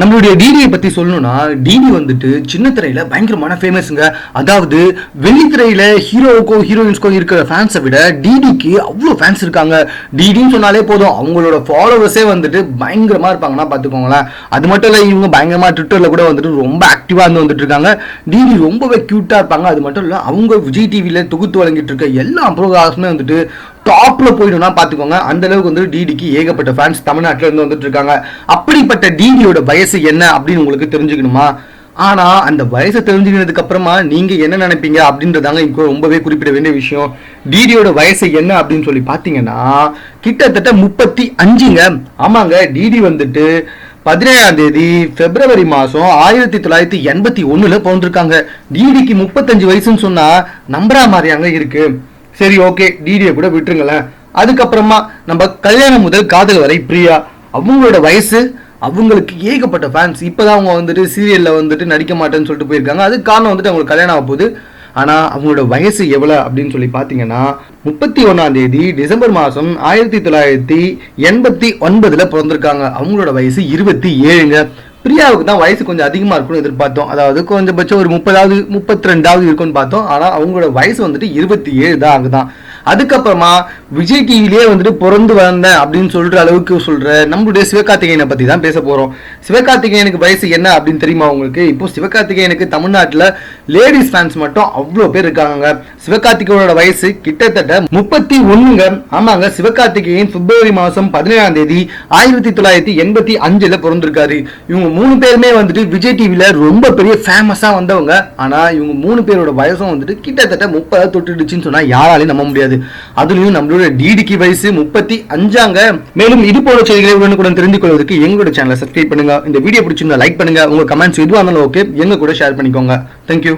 நம்மளுடைய டிடியை பத்தி சொல்லணும்னா டிடி வந்துட்டு சின்ன திரையில பயங்கரமான ஃபேமஸ்ங்க அதாவது வெள்ளித்திரையில ஹீரோவுக்கோ ஹீரோயின்ஸ்க்கோ இருக்கிற ஃபேன்ஸை விட டிடிக்கு அவ்வளோ ஃபேன்ஸ் இருக்காங்க. டிடின்னு சொன்னாலே போதும். அவங்களோட ஃபாலோவர்ஸே வந்துட்டு பயங்கரமா இருப்பாங்கன்னா பார்த்துக்கோங்களேன். அது மட்டும் இல்லை இவங்க பயங்கரமா ட்விட்டர்ல கூட வந்துட்டு ரொம்ப ஆக்டிவா இருந்து வந்துட்டு இருக்காங்க. டிடி ரொம்பவே கியூட்டா இருப்பாங்க. அது மட்டும் இல்லை அவங்க விஜய் டிவியில தொகுத்து வழங்கிட்டு இருக்க எல்லா ப்ரோக்ராம்ஸுமே வந்துட்டு டாப்ல போயிடும்னா பாத்துக்கோங்க அந்த அளவுக்கு வந்து டிடிக்கு ஏகப்பட்ட ஃபேன்ஸ் தமிழ்நாட்டில இருந்து வந்துட்டு இருக்காங்க. அப்படிப்பட்ட டிடியோட வயசு என்ன அப்படின்னு உங்களுக்கு தெரிஞ்சுக்கணுமா? ஆனா அந்த வயசை தெரிஞ்சுக்கிறதுக்கு அப்புறமா நீங்க என்ன நினைப்பீங்க அப்படின்றதாங்க இப்போ ரொம்பவே குறிப்பிட வேண்டிய விஷயம். டிடியோட வயசு என்ன அப்படின்னு சொல்லி பாத்தீங்கன்னா கிட்டத்தட்ட முப்பத்தி அஞ்சுங்க. ஆமாங்க டிடி வந்துட்டு பதினேழாம் தேதி பிப்ரவரி மாதம் ஆயிரத்தி தொள்ளாயிரத்தி எண்பத்தி ஒண்ணுல பிறந்திருக்காங்க. டிடிக்கு முப்பத்தஞ்சு வயசுன்னு சொன்னால் நம்புற மாதிரியாங்க இருக்கு. சரி ஓகே டிடியை கூட விட்டுருங்களேன். அதுக்கப்புறமா நம்ம கல்யாணம் முதல் காதல் வரை பிரியா அவங்களோட வயசு அவங்களுக்கு ஏகப்பட்ட ஃபேன்ஸ் இப்போ தான் அவங்க வந்துட்டு சீரியலில் வந்துட்டு நடிக்க மாட்டேன்னு சொல்லிட்டு போயிருக்காங்க. அதுக்கு காரணம் வந்துட்டு அவங்களுக்கு கல்யாணம் ஆக போகுது. ஆனால் அவங்களோட வயசு எவ்வளோ அப்படின்னு சொல்லி பார்த்தீங்கன்னா முப்பத்தி ஒன்றாம் தேதி டிசம்பர் மாதம் ஆயிரத்தி தொள்ளாயிரத்தி எண்பத்தி ஒன்பதில் பிறந்திருக்காங்க. அவங்களோட வயசு இருபத்தி ஏழுங்க. பிரியாவுக்கு தான் வயசு கொஞ்சம் அதிகமா இருக்கும்னு எதிர்பார்த்தோம். அதாவது கொஞ்சபட்சம் ஒரு முப்பதாவது முப்பத்தி ரெண்டாவது இருக்கும்னு பார்த்தோம். ஆனா அவங்களோட வயசு வந்துட்டு இருபத்தி ஏழு தான் ஆகுதான். அதுக்கப்புறமா விஜய் டிவிலேயே வந்துட்டு பிறந்து வந்தேன் அப்படின்னு சொல்ற அளவுக்கு சொல்ற நம்மளுடைய சிவகார்த்திகேயனை பத்தி தான் பேச போறோம். சிவகார்த்திகேயனுக்கு வயசு என்ன அப்படின்னு தெரியுமா உங்களுக்கு? இப்போ சிவகார்த்திகேயனுக்கு தமிழ்நாட்டுல லேடிஸ் ஃபேன்ஸ் மட்டும் அவ்வளோ பேர் இருக்காங்க சிவகார்த்திகேயனோட வயசு கிட்டத்தட்ட முப்பத்தி ஒண்ணுங்க. ஆமாங்க சிவகார்த்திகேயன் பிப்ரவரி மாசம் பதினேழாம் தேதி ஆயிரத்தி தொள்ளாயிரத்தி எண்பத்தி அஞ்சுல பிறந்திருக்காரு. இவங்க மூணு பேருமே வந்துட்டு விஜய் டிவியில ரொம்ப பெரிய ஃபேமஸா வந்தவங்க. ஆனா இவங்க மூணு பேரோட வயசும் வந்துட்டு கிட்டத்தட்ட முப்பதை தொட்டுடுச்சுன்னு சொன்னா யாராலையும் நம்ப முடியாது. அதுலயும் நம்மளோட டிடிக்கு வயசு முப்பத்தி அஞ்சாங்க. மேலும் இது போல செய்திகளை உடனுக்குடன் தெரிந்து கொள்வதற்கு எங்களோட சேனலை சப்ஸ்கிரைப் பண்ணுங்க. இந்த வீடியோ பிடிச்சிருந்தா லைக் பண்ணுங்க. உங்க கமெண்ட்ஸ் எதுவாக இருந்தாலும் ஓகே எங்க கூட ஷேர் பண்ணிக்கோங்க. தேங்க்யூ